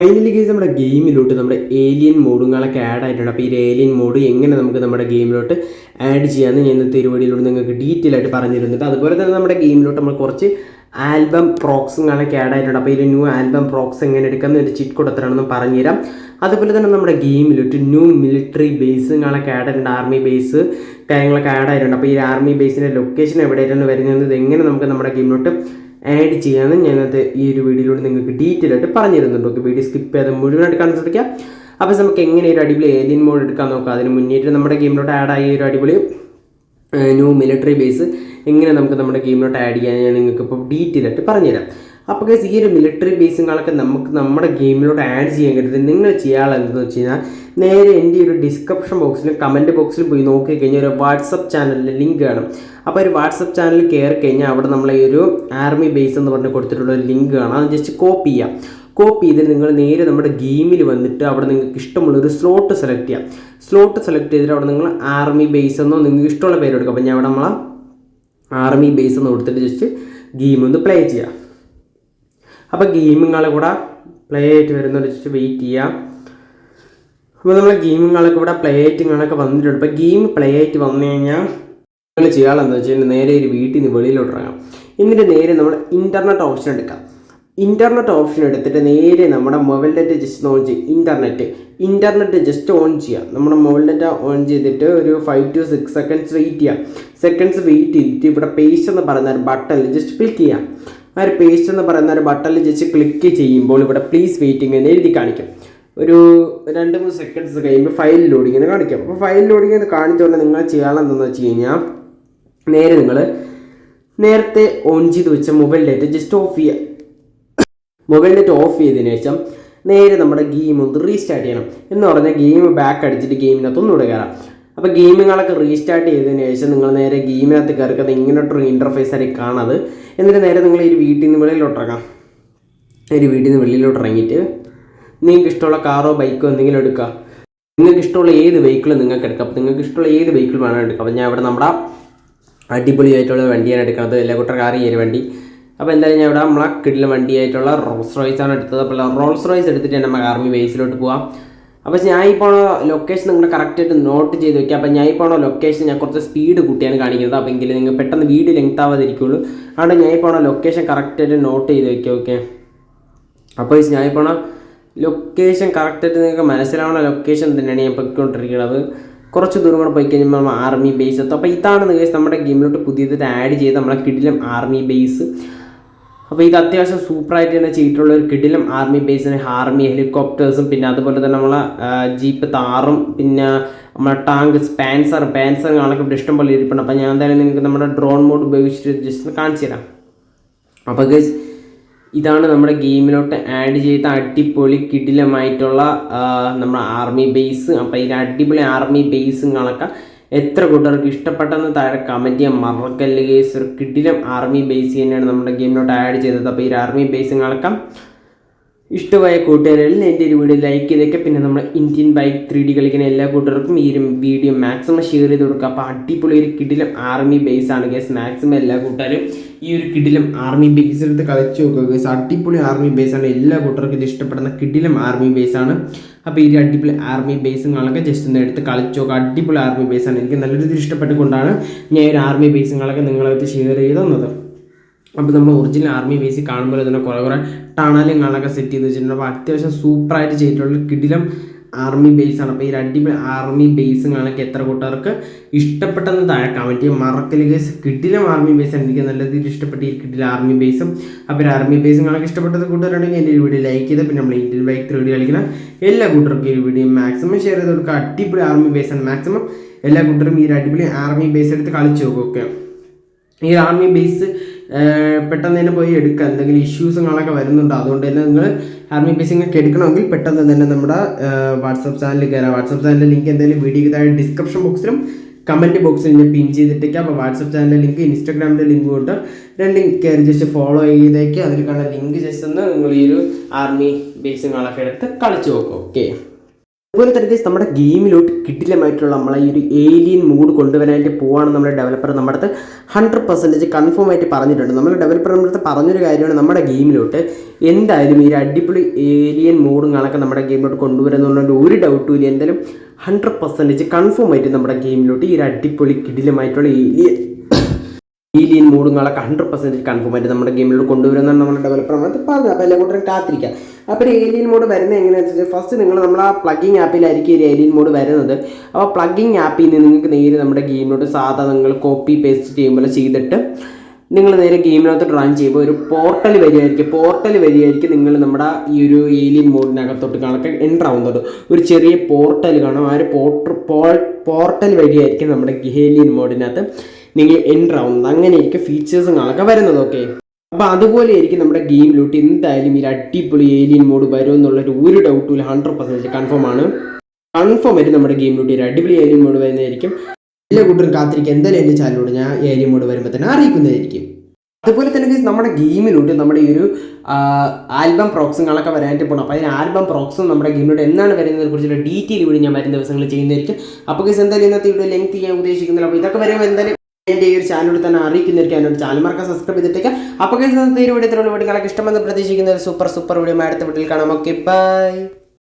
Finally guys നമ്മുടെ ഗെയിമിലോട്ട് നമ്മുടെ alien മോഡുകളൊക്കെ add ആയിട്ടുണ്ട്. അപ്പോൾ ഈ ഏലിയൻ മോഡ് എങ്ങനെ നമുക്ക് നമ്മുടെ ഗെയിമിലോട്ട് ആഡ് ചെയ്യാമെന്ന് ഞാൻ ഇന്നത്തെ പരിപാടിയിലൂടെ നിങ്ങൾക്ക് ഡീറ്റെയിൽ ആയിട്ട് പറഞ്ഞിരുന്നുണ്ട് അതുപോലെ തന്നെ നമ്മുടെ ഗെയിമിലോട്ട് നമ്മൾ കുറച്ച് ആൽബം പ്രോക്സും പ്രോക്സുകളൊക്കെ ആഡ് ആയിട്ടുണ്ട്. അപ്പോൾ ഇതിൽ ന്യൂ ആൽബം പ്രോക്സ് എങ്ങനെ എടുക്കാമെന്ന് ഒരു ചിറ്റ് എത്രയാണെന്ന് പറഞ്ഞുതരാം. അതുപോലെ തന്നെ നമ്മുടെ ഗെയിമിലോട്ട് ന്യൂ മിലിറ്ററി ബേസുകളൊക്കെ ആഡ് ആയിട്ടുണ്ട്. ആർമി ബേസ് കാര്യങ്ങളൊക്കെ ആഡ് ആയിട്ടുണ്ട്. അപ്പോൾ ഈ ആർമി ബേസിന്റെ ലൊക്കേഷൻ എവിടെയായിട്ടാണ് വരുന്നത്? എങ്ങനെ നമുക്ക് നമ്മുടെ ഗെയിമിലോട്ട് ആഡ് ചെയ്യാമെന്ന് ഞാനത് ഈ ഒരു വീഡിയോയിലൂടെ നിങ്ങൾക്ക് ഡീറ്റെയിൽ ആയിട്ട് പറഞ്ഞു തരുന്നുണ്ട് ഓക്കെ വീഡിയോ സ്കിപ്പ് ചെയ്ത് മുഴുവനായിട്ട് കാണാൻ ശ്രമിക്കാം അപ്പോൾ നമുക്ക് എങ്ങനെ ഒരു അടിപൊളി ഏലിയൻ മോഡ് എടുക്കാൻ നോക്കാം. അതിന് മുന്നേറ്റ് നമ്മുടെ ഗെയിമിലോട്ട് ആഡ് ആയ ഒരു അടിപൊളി ന്യൂ മിലിറ്ററി ബേസ് എങ്ങനെ നമുക്ക് നമ്മുടെ ഗെയിമിലോട്ട് ആഡ് ചെയ്യാൻ ഞാൻ നിങ്ങൾക്ക് ഇപ്പോൾ ഡീറ്റെയിൽ ആയിട്ട് പറഞ്ഞുതരാം. അപ്പോൾ guys, ഈ ഒരു മിലിറ്ററി ബേസുകളൊക്കെ നമുക്ക് നമ്മുടെ ഗെയിമിലോട്ട് ആഡ് ചെയ്യാൻ കഴിയുന്നത് നിങ്ങൾ ചെയ്യാനുള്ളത് എന്തെന്ന് വെച്ച് കഴിഞ്ഞാൽ നേരെ എന്റെ ഒരു ഡിസ്ക്രിപ്ഷൻ ബോക്സിലും കമന്റ് ബോക്സിലും പോയി നോക്കി കഴിഞ്ഞാൽ ഒരു വാട്സപ്പ് ചാനലിന്റെ ലിങ്ക് കാണും. അപ്പോൾ ഒരു വാട്സപ്പ് ചാനൽ കയറി കഴിഞ്ഞാൽ അവിടെ നമ്മൾ ഈ ഒരു ആർമി ബേസ് എന്ന് പറഞ്ഞ് കൊടുത്തിട്ടുള്ള ഒരു ലിങ്ക് കാണാം. അത് ജസ്റ്റ് കോപ്പി ചെയ്യാം. കോപ്പി ചെയ്തിട്ട് നിങ്ങൾ നേരെ നമ്മുടെ ഗെയിമിൽ വന്നിട്ട് അവിടെ നിങ്ങൾക്ക് ഇഷ്ടമുള്ള ഒരു സ്ലോട്ട് സെലക്ട് ചെയ്യാം. സ്ലോട്ട് സെലക്ട് ചെയ്തിട്ട് അവിടെ നിങ്ങൾ ആർമി ബേസ് എന്നോ നിങ്ങൾക്ക് ഇഷ്ടമുള്ള പേര് കൊടുക്കുക അപ്പോൾ ഞാൻ അവിടെ നമ്മളെ ആർമി ബേസ് എന്ന് കൊടുത്തിട്ട് ജസ്റ്റ് ഗെയിം ഒന്ന് പ്ലേ ചെയ്യാം. അപ്പോൾ ഗെയിമുകളെ കൂടെ പ്ലേ ആയിട്ട് വരുന്നത് ജസ്റ്റ് വെയിറ്റ് ചെയ്യാം. അപ്പോൾ നമ്മൾ ഗെയിമുകളൊക്കെ ഇവിടെ പ്ലേ ആയിട്ടുകളൊക്കെ വന്നിട്ടുണ്ട്. ഇപ്പോൾ ഗെയിം പ്ലേ ആയിട്ട് വന്നു കഴിഞ്ഞാൽ നിങ്ങൾ ചെയ്യാമെന്ന് വെച്ച് കഴിഞ്ഞാൽ നേരെ ഒരു വീട്ടിൽ നിന്ന് വെളിയിലോട്ട് ഇറങ്ങാം. എന്നിട്ട് നേരെ നമ്മൾ ഇന്റർനെറ്റ് ഓപ്ഷൻ എടുക്കാം. ഇന്റർനെറ്റ് ഓപ്ഷൻ എടുത്തിട്ട് നേരെ നമ്മുടെ മൊബൈൽ ഡാറ്റ ജസ്റ്റ് ഓൺ ചെയ്യും ഇന്റർനെറ്റ് ഇന്റർനെറ്റ് ജസ്റ്റ് ഓൺ ചെയ്യാം. നമ്മുടെ മൊബൈൽ ഡാറ്റ ഓൺ ചെയ്തിട്ട് ഒരു five two six seconds wait ചെയ്യാം. സെക്കൻഡ്സ് വെയിറ്റ് ചെയ്തിട്ട് ഇവിടെ പേസ്റ്റ് എന്ന് പറയുന്ന ഒരു ബട്ടണിൽ ജസ്റ്റ് ക്ലിക്ക് ചെയ്യാം. ആ ഒരു പേസ്റ്റ് എന്ന് പറയുന്ന ഒരു ബട്ടണിൽ ജസ്റ്റ് ക്ലിക്ക് ചെയ്യുമ്പോൾ ഇവിടെ പ്ലീസ് വെയിറ്റിംഗ് എന്ന് എഴുതി കാണിക്കും. ഒരു രണ്ട് മൂന്ന് സെക്കൻഡ്സ് കഴിയുമ്പോൾ ഫയൽ ലോഡിംഗ് എന്ന് കാണിക്കും. അപ്പോൾ ഫയൽ ലോഡിംഗ് എന്ന് കാണിച്ചുകൊണ്ട് നിങ്ങൾ ചെയ്യാനുള്ളതെന്ന് വെച്ച് കഴിഞ്ഞാൽ നേരെ നിങ്ങൾ നേരത്തെ ഓൺ ചെയ്ത് വെച്ച മൊബൈൽ ഡേറ്റ ജസ്റ്റ് ഓഫ് ചെയ്യുക മൊബൈൽ ഡേറ്റ് ഓഫ് ചെയ്തതിന് ശേഷം നേരെ നമ്മുടെ ഗെയിം ഒന്ന് റീസ്റ്റാർട്ട് ചെയ്യണം. എന്ന് പറഞ്ഞാൽ ഗെയിം ബാക്ക് അടിച്ചിട്ട് ഗെയിമിനകത്ത് ഒന്നുകൂടെ കയറാം അപ്പോൾ ഗെയിമുകളൊക്കെ റീസ്റ്റാർട്ട് ചെയ്തതിന് ശേഷം നിങ്ങൾ നേരെ ഗെയിമിനകത്ത് കയറിക്കുന്നത് ഇങ്ങനോട്ടൊരു ഇന്റർഫേസ് ആയി കാണാത്. എന്നിട്ട് നേരെ നിങ്ങൾ ഈ വീട്ടിൽ നിന്ന് വെളിയിലോട്ടിറങ്ങാം ഒരു വീട്ടിൽ നിന്ന് വെളിയിലോട്ട് ഇറങ്ങിയിട്ട് നിങ്ങൾക്ക് ഇഷ്ടമുള്ള കാറോ ബൈക്കോ എന്തെങ്കിലും എടുക്കുക നിങ്ങൾക്ക് ഇഷ്ടമുള്ള ഏത് വെഹിക്കിളും നിങ്ങൾക്ക് എടുക്കാം. നിങ്ങൾക്ക് ഇഷ്ടമുള്ള ഏത് വെഹിക്കിൾ വേണം എടുക്കാം. അപ്പോൾ ഞാൻ ഇവിടെ നമ്മുടെ അടിപൊളിയായിട്ടുള്ള വണ്ടിയാണ് എടുക്കുന്നത്. എല്ലാ കൂട്ടർ കാർ ഈ വണ്ടി. അപ്പോൾ എന്തായാലും ഞാൻ ഇവിടെ നമ്മളെ കിടില വണ്ടിയായിട്ടുള്ള റോൾസ് റോയ്സ് ആണ് എടുത്തത്. അപ്പോൾ റോൾസ് റോയ്സ് എടുത്തിട്ട് നമ്മൾ ആർമി ബേസിലോട്ട് പോവാം. അപ്പോൾ ഞാൻ ഈ പോണ ലൊക്കേഷൻ നിങ്ങൾ കറക്റ്റായിട്ട് നോട്ട് ചെയ്ത് വെക്കുക. അപ്പോൾ ഞാൻ ഈ പോണ ലൊക്കേഷൻ ഞാൻ കുറച്ച് സ്പീഡ് കൂട്ടിയാണ് കാണിക്കുന്നത്. അപ്പോൾ എങ്കിലും നിങ്ങൾ പെട്ടെന്ന് വീഡിയോ ലെങ്ത് ആവാതിരിക്കുള്ളൂ അതുകൊണ്ട് ഞാൻ ഈ പോണ ലൊക്കേഷൻ കറക്റ്റായിട്ട് നോട്ട് ചെയ്ത് വെക്കുക ഓക്കെ അപ്പോൾ ഞാൻ ഈ പോണ ലൊക്കേഷൻ കറക്റ്റായിട്ട് നിങ്ങൾക്ക് മനസ്സിലാവുന്ന ലൊക്കേഷൻ തന്നെയാണ് ഞാൻ പൊയ്ക്കൊണ്ടിരിക്കുന്നത്. കുറച്ച് ദൂരം കൂടെ പോയി കഴിഞ്ഞാൽ നമ്മൾ ആർമി ബേസ് എത്തും. അപ്പോൾ ഇതാണ് നമ്മുടെ ഗെയിമിലോട്ട് പുതിയതായിട്ട് ആഡ് ചെയ്ത് നമ്മളെ കിടിലം ആർമി ബേസ് അപ്പോൾ ഇത് അത്യാവശ്യം സൂപ്പറായിട്ട് തന്നെ ചെയ്തിട്ടുള്ള ഒരു കിടിലം ആർമി ബേസിന് ആർമി ഹെലികോപ്റ്റേഴ്സും പിന്നെ അതുപോലെ തന്നെ നമ്മളെ ജീപ്പ് താറും പിന്നെ നമ്മളെ ടാങ്ക് സ്പാൻസർ പാൻസർ കാണൊക്കെ ഇവിടെ ഇഷ്ടംപോലെ ഇരിപ്പുണ്ട്. അപ്പോൾ ഞാൻ എന്തായാലും നിങ്ങൾക്ക് നമ്മുടെ ഡ്രോൺ മോഡ് ഉപയോഗിച്ചിട്ട് ജസ്റ്റ് കാണിച്ചു തരാം. അപ്പോൾ ഗൈസ് ഇതാണ് നമ്മുടെ ഗെയിമിലോട്ട് ആഡ് ചെയ്ത അടിപൊളി കിടിലമായിട്ടുള്ള നമ്മുടെ ആർമി ബേസ് അപ്പോൾ ഈ അടിപൊളി ആർമി ബേസും കണക്ക എത്ര കൂട്ടർക്ക് ഇഷ്ടപ്പെട്ടെന്ന് താഴെ കമന്റ് ചെയ്യാൻ മറക്കല്ല് കേസ് ഒരു കിടിലം ആർമി ബേസ് തന്നെയാണ് നമ്മുടെ ഗെയിമിലോട്ട് ആഡ് ചെയ്തത്. അപ്പോൾ ഈ ആർമി ബേസ് കണക്കം ഇഷ്ടമായ കൂട്ടുകാരിൽ എന്റെ ഒരു വീഡിയോ ലൈക്ക് ചെയ്തേക്കെ. പിന്നെ നമ്മൾ ഇന്ത്യൻ ബൈക്ക് ത്രീ ഡി കളിക്കുന്ന എല്ലാ കൂട്ടുകാർക്കും ഈ ഒരു വീഡിയോ മാക്സിമം ഷെയർ ചെയ്ത് കൊടുക്കുക. അപ്പോൾ അടിപൊളി ഒരു കിടിലം ആർമി ബേസ് ആണ് ഗേസ് മാക്സിമം എല്ലാ കൂട്ടുകാരും ഈ ഒരു കിടിലം ആർമി ബേസ് എടുത്ത് കളിച്ചു നോക്കുക ഗേസ് അടിപൊളി ആർമി ബേസ് ആണ്. എല്ലാ കൂട്ടർക്കും ഇത് ഇഷ്ടപ്പെടുന്ന കിടിലം ആർമി ബേസ് ആണ്. അപ്പോൾ ഈ അടിപൊളി ആർമി ബേസും ബേസുകളൊക്കെ ജസ്റ്റ് ഒന്ന് എടുത്ത് കളിച്ചു നോക്കുക. അടിപൊളി ആർമി ബേസ് ആണ്. എനിക്ക് നല്ല രീതിയിൽ ഇഷ്ടപ്പെട്ടുകൊണ്ടാണ് ഞാൻ ഒരു ആർമി ബേസും ബേസുകളൊക്കെ നിങ്ങളായിട്ട് ഷെയർ ചെയ്ത് തന്നത് അപ്പോൾ നമ്മൾ ഒറിജിനൽ ആർമി ബേസിൽ കാണുമ്പോൾ തന്നെ കുറേ കുറേ ടണലും സെറ്റ് ചെയ്ത് വെച്ചിട്ടുണ്ട്. അപ്പോൾ അത്യാവശ്യം സൂപ്പറായിട്ട് ചെയ്തിട്ടുള്ള കിടിലം ആർമി ബേസാണ് അപ്പോൾ ഈ അടിപൊളി ആർമി ബേസും കാണൊക്കെ എത്ര കൂട്ടുകാർക്ക് ഇഷ്ടപ്പെട്ടെന്ന് താഴെ കമന്റ് ചെയ്യും. മറക്കൽ കേസ് കിടിലം ആർമി ബേസ് എനിക്ക് നല്ല രീതിയിൽ ഇഷ്ടപ്പെട്ട ഈ കിടില ആർമി ബേസും അപ്പോൾ ഒരു ആർമി ബേസും കാണൊക്കെ ഇഷ്ടപ്പെട്ടത് കൂട്ടുകാരുണ്ടെങ്കിൽ എന്റെ ഈ വീഡിയോ ലൈക്ക് ചെയ്ത് പിന്നെ നമ്മൾ ഇന്ത്യൻ ബൈക്ക് ത്രീ കളിക്കുന്ന എല്ലാ കൂട്ടർക്കും ഈ വീഡിയോ മാക്സിമം ഷെയർ ചെയ്ത് കൊടുക്കുക. അടിപൊളി ആർമി ബേസ് ആണ് മാക്സിമം എല്ലാ കൂട്ടരും ഈ ഒരു അടിപൊളി ആർമി ബേസ് എടുത്ത് കളിച്ച് നോക്കും ഈ ആർമി ബേസ് പെട്ടെന്ന് തന്നെ പോയി എടുക്കുക. എന്തെങ്കിലും ഇഷ്യൂസും കാണൊക്കെ വരുന്നുണ്ട്. അതുകൊണ്ട് തന്നെ നിങ്ങൾ ആർമി ബേസ് ഒക്കെ എടുക്കണമെങ്കിൽ പെട്ടെന്ന് തന്നെ നമ്മുടെ വാട്സപ്പ് ചാനലിൽ കയറാം. വാട്സപ്പ് ചാനലിന്റെ ലിങ്ക് എന്തായാലും വീഡിയോ താഴെ ഡിസ്ക്രിപ്ഷൻ ബോക്സിലും കമന്റ് ബോക്സിൽ പിൻ ചെയ്തിട്ടേക്കാം. അപ്പോൾ വാട്സപ്പ് ചാനലിന്റെ ലിങ്ക് ഇൻസ്റ്റാഗ്രാമിന്റെ ലിങ്ക് കൊണ്ട് രണ്ടും കയറി ജസ്റ്റ് ഫോളോ ചെയ്തേക്ക്. അതിൽ കാണുന്ന ലിങ്ക് ജസ്റ്റ് ഒന്ന് നിങ്ങൾ ഈ ഒരു ആർമി ബേസിങ്ങളൊക്കെ എടുത്ത് കളിച്ച് നോക്കും ഓക്കെ അതുപോലെ തന്നെ നമ്മുടെ ഗെയിമിലോട്ട് കിട്ടില്ലമായിട്ടുള്ള നമ്മളെ ഈ ഒരു ഏലിയൻ മൂഡ് കൊണ്ടുവരാനായിട്ട് പോവാണ് നമ്മുടെ ഡെവലപ്പർ നമ്മുടെ അടുത്ത് ഹൺഡ്രഡ് പെർസെന്റേജ് കൺഫേം ആയിട്ട് പറഞ്ഞിട്ടുണ്ട്. നമ്മുടെ ഡെവലപ്പർ നമ്മുടെ അടുത്ത് പറഞ്ഞൊരു കാര്യമാണ് നമ്മുടെ ഗെയിമിലോട്ട് എന്തായാലും ഈ ഒരു അടിപൊളി ഏലിയൻ മൂഡും കണക്കെ നമ്മുടെ ഗെയിമിലോട്ട് കൊണ്ടുവരുന്നതുകൊണ്ട് ഒരു ഡൗട്ടും ഇല്ല. എന്തായാലും ഹൺഡ്രഡ് പെർസെന്റേജ് കൺഫേം ആയിട്ട് നമ്മുടെ ഗെയിമിലോട്ട് ഈ ഒരു അടിപൊളി കിടിലമായിട്ടുള്ള ഏലിയൻ ഏലിയൻ മൂഡുകളൊക്കെ ഹൺഡ്രഡ് പെർസെന്റേജ് കൺഫേം ആയിട്ട് നമ്മുടെ ഗെയിമിലൂടെ കൊണ്ടുവരുന്നതാണ് നമ്മുടെ ഡെവലപ്പർമാർ പറഞ്ഞത്. അപ്പോൾ എല്ലാം കൂട്ടരും കാത്തിരിക്കുക അപ്പോൾ ഏലിയൻ മോഡ് വരുന്നത് എങ്ങനെയാണെന്ന് വെച്ചാൽ ഫസ്റ്റ് നിങ്ങൾ നമ്മൾ ആ പ്ലഗിങ് ആപ്പിലായിരിക്കും ഒരു ഏലിയൻ മോഡ് വരുന്നത്. അപ്പോൾ പ്ലഗിങ് ആപ്പിൽ നിന്ന് നിങ്ങൾക്ക് നേരെ നമ്മുടെ ഗെയിമിലോട്ട് സാധാ നിങ്ങൾ കോപ്പി പേസ്റ്റ് ചെയ്യുമ്പോൾ ചെയ്തിട്ട് നിങ്ങൾ നേരെ ഗെയിമിനകത്ത് റൺ ചെയ്യുമ്പോൾ ഒരു പോർട്ടൽ വരികയായിരിക്കും പോർട്ടൽ വരികയായിരിക്കും നിങ്ങൾ നമ്മുടെ ഈ ഒരു ഏലിയൻ മോഡിനകത്തോട്ട് കണക്ക് എന്റർ ആവുന്നത്. ഒരു ചെറിയ പോർട്ടൽ കാണും. ആ ഒരു പോർട്ടൽ പോർട്ടൽ വഴിയായിരിക്കും നമ്മുടെ ഏലിയൻ മോഡിനകത്ത് നിങ്ങൾ എന്റർ ആവുന്നത് അങ്ങനെയായിരിക്കും ഫീച്ചേഴ്സും കാണൊക്കെ വരുന്നത് ഓക്കെ അപ്പോൾ അതുപോലെ ആയിരിക്കും നമ്മുടെ ഗെയിം ഗെയിമിലോട്ട് എന്തായാലും ഈ അടിപൊളി ഏലിയൻ മോഡ് വരും എന്നുള്ളൊരു ഒരു ഡൗട്ടും ഹൺഡ്രഡ് പെർസെന്റേജ് കൺഫേം ആണ്. കൺഫേം ആയിട്ട് നമ്മുടെ ഗെയിമിലോട്ട് ഒരു അടിപൊളി ഏലിയൻ മോഡ് വരുന്നതായിരിക്കും. എല്ലാ കൂട്ടരും കാത്തിരിക്കുക. എന്തായാലും എന്റെ ചാനലിലൂടെ ഞാൻ ഏലിയൻ മോഡ് വരുമ്പോൾ തന്നെ അറിയിക്കുന്നതായിരിക്കും. അതുപോലെ തന്നെ നമ്മുടെ ഗെയിമിലോട്ട് നമ്മുടെ ഈ ഒരു ആൽബം പ്രോക്സുകളൊക്കെ വരാനായിട്ട് പോകണം അപ്പോൾ അതിന് ആൽബം പ്രോക്സും നമ്മുടെ ഗെയിമിലോട്ട് എന്നാണ് വരുന്നതിനെ കുറിച്ചുള്ള ഡീറ്റെയിൽ വീഡിയോ ഞാൻ വരുന്ന ദിവസങ്ങൾ ചെയ്യുന്നതായിരിക്കും. അപ്പോൾ കേസ് എന്തായാലും ഇന്നത്തെ ഇവിടെ ലെങ്ത് ചെയ്യാൻ ഉദ്ദേശിക്കുന്നില്ല. അപ്പോൾ ഇതൊക്കെ വരുമ്പോൾ എന്തായാലും എന്റെ ഈ ഒരു ചാനലിൽ തന്നെ അറിയിക്കുന്നതായിരിക്കും. ഒരു ചാനൽ മറക്കാൻ സബ്സ്ക്രൈബ് ചെയ്തിട്ടേക്കാം. അപ്പോൾ ഈ ഒരു വീഡിയോ നിങ്ങൾക്ക് ഇഷ്ടമെന്ന് പ്രതീക്ഷിക്കുന്ന ഒരു സൂപ്പർ സൂപ്പർ വീഡിയോ അടുത്ത വീട്ടിൽ കാണാം. Okay bye